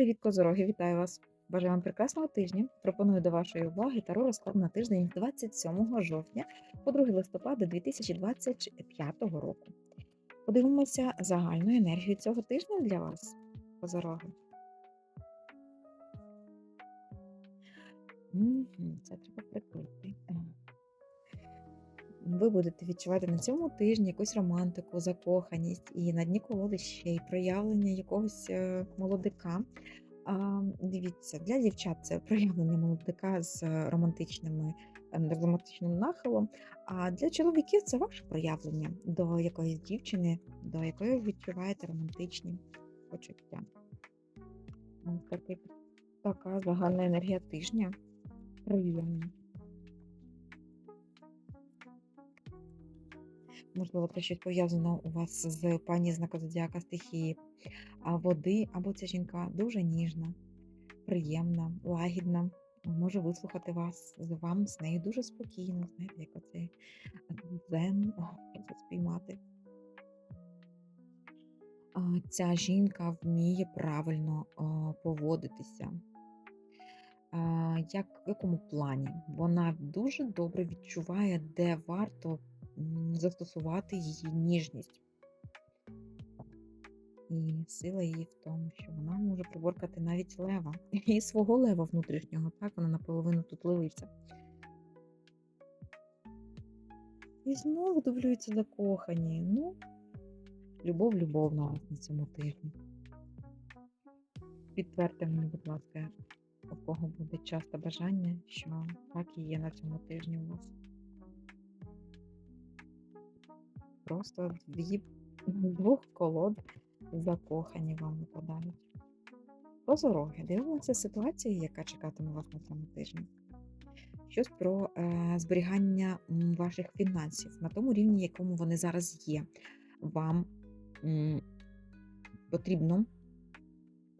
Привіт, козороги! Вітаю вас! Бажаю вам прекрасного тижня. Пропоную до вашої уваги таро розклад на тиждень 27 жовтня по 2 листопада 2025 року. Подивимося загальну енергію цього тижня для вас, козороги. Це треба прикрити. Ви будете відчувати на цьому тижні якусь романтику, закоханість і на дні колоди ще й проявлення якогось е, молодика. А, дивіться, для дівчат це проявлення молодика з романтичними, ем, романтичним нахилом. А для чоловіків це ваше проявлення до якоїсь дівчини, до якої ви відчуваєте романтичні почуття. Така загальна енергія тижня. Приємна. Можливо, це щось пов'язано у вас з пані знака зодіака стихії води, або ця жінка дуже ніжна, приємна, лагідна, може вислухати вас, вам з нею дуже спокійно, знаєте, як оцей дзен спіймати. Ця жінка вміє правильно поводитися. Як в якому плані? Вона дуже добре відчуває, де варто застосувати її ніжність. І сила її в тому, що вона може приборкати навіть лева. І свого лева внутрішнього, так, вона наполовину тут левиця. І знову дивлюються закохані. Ну, любов, любов на вас на цьому тижні. Підтвердьте мені, будь ласка, у кого буде час та бажання, що так і є на цьому тижні у вас. Просто дві двох колод закохані вам випадають. Козороги, дивимося ситуацію, яка чекатиме вас на цьому тижні. Щось про е, зберігання ваших фінансів на тому рівні, якому вони зараз є. Вам м, потрібно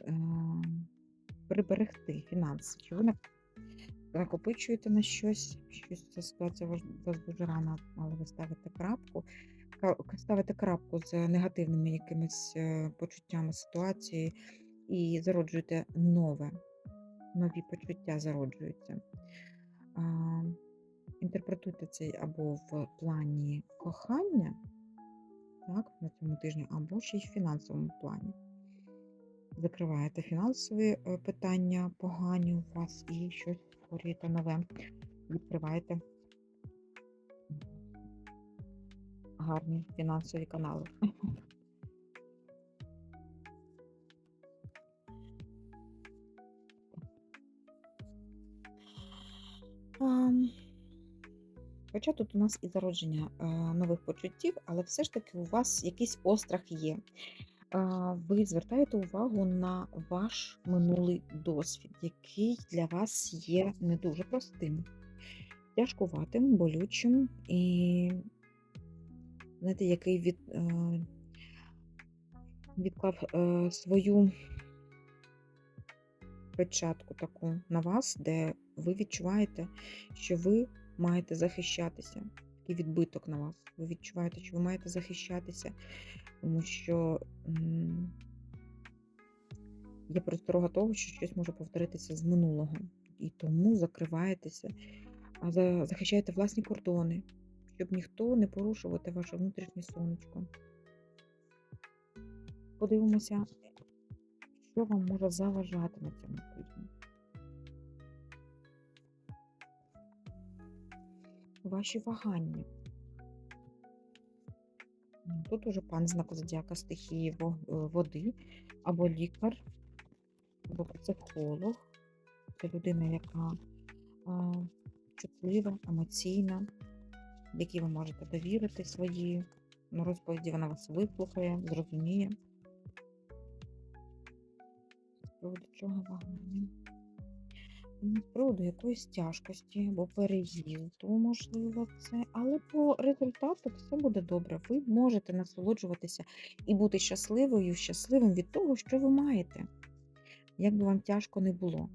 е, приберегти фінанси. Чи ви накопичуєте на щось, щось ця ситуація вас дуже рано, але ви ставите крапку ставите крапку з негативними якимись е, почуттями ситуації і зароджуєте нове, нові почуття зароджуються. Інтерпретуйте це або в плані кохання, так, на цьому тижні, або ще й в фінансовому плані. Закриваєте фінансові е, питання погані у вас і щось створюєте нове. Відкриваєте гарні фінансові канали. Хоча тут у нас і зародження е, нових почуттів, але все ж таки у вас якийсь острах є. Ви звертаєте увагу на ваш минулий досвід, який для вас є не дуже простим, тяжкуватим, болючим і знаєте, який від, е, відклав е, свою печатку таку на вас, де ви відчуваєте, що ви маєте захищатися. Такий відбиток на вас. Ви відчуваєте, що ви маєте захищатися, тому що м, є просторога того, що щось може повторитися з минулого. І тому закриваєтеся, а за- захищаєте власні кордони, щоб ніхто не порушувати ваше внутрішнє сонечко. Подивимося, що вам може заважати на цьому тижні. Ваші вагання. Тут уже пан знаку зодіака стихії е, води, або лікар, або психолог. Це людина, яка а, чутлива, емоційна, якій ви можете довірити свої ну, розповіді, вона вас вислухає, зрозуміє. З приводу чого вагання? З приводу якоїсь тяжкості або переїзду, можливо, це. Але по результату все буде добре. Ви можете насолоджуватися і бути щасливою, щасливим від того, що ви маєте. Як би вам тяжко не було.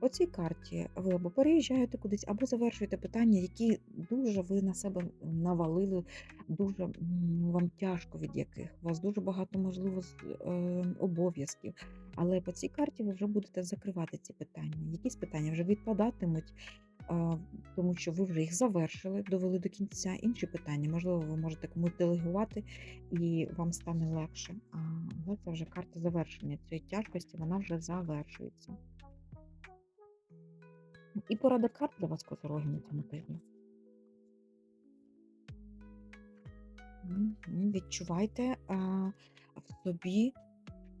По цій карті ви або переїжджаєте кудись, або завершуєте питання, які дуже ви на себе навалили, дуже вам тяжко від яких. У вас дуже багато, можливо, е, обов'язків. Але по цій карті ви вже будете закривати ці питання. Якісь питання вже відпадатимуть, тому що ви вже їх завершили, довели до кінця. Інші питання, можливо, ви можете комусь делегувати і вам стане легше. Але це вже карта завершення цієї тяжкості, вона вже завершується. І порада карт для вас козороги на цьому тижні. Відчувайте а, в собі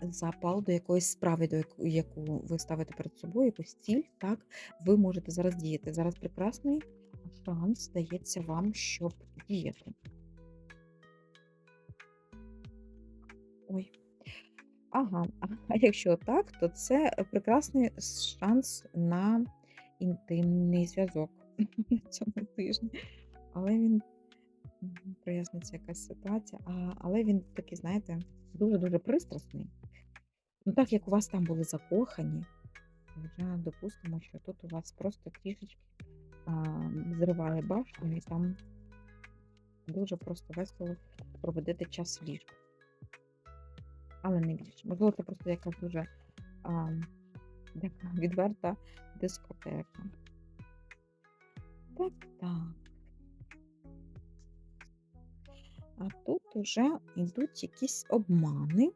запал до якоїсь справи, до яку, ви ставите перед собою, якусь ціль, так, ви можете зараз діяти. Зараз прекрасний шанс дається вам, щоб діяти. Ой. Ага, а якщо так, то це прекрасний шанс на інтимний зв'язок на цьому тижні. Але він проясниться якась ситуація, а, але він такий, знаєте, дуже-дуже пристрасний. Ну, так як у вас там були закохані, вже допустимо, що тут у вас просто трішечки а, зриває башню, і там дуже просто весело проведете час в ліжку. Але не більше. Можливо, це просто якась дуже а, відверта дискотека. Так, так. А тут уже йдуть якісь обмани,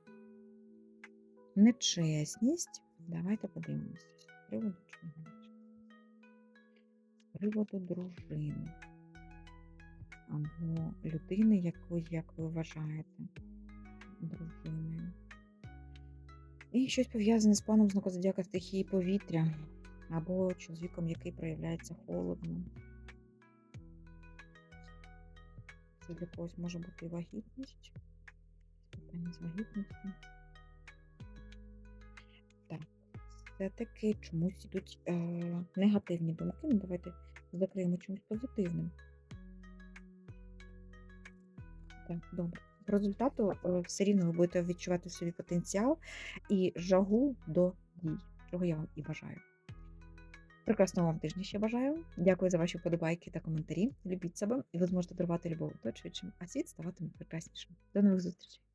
нечесність. Давайте подивимося. З приводу чого? З приводу дружини. Або людини, яку, як ви вважаєте, дружиною. І щось пов'язане з паном знаку зодіака стихії повітря, або чоловіком, який проявляється холодно. Це для когось може бути вагітність. Питання з вагітністю. Так, все-таки чомусь йдуть е, негативні думки. Ну, давайте закриємо чимось позитивним. Так, добре. З результату е, все рівно ви будете відчувати в собі потенціал і жагу до дій, чого я вам і бажаю. Прекрасного вам тижня ще бажаю. Дякую за ваші вподобайки та коментарі. Любіть себе, і ви зможете дарувати любов оточуючим, а світ ставатиме прекраснішим. До нових зустрічей!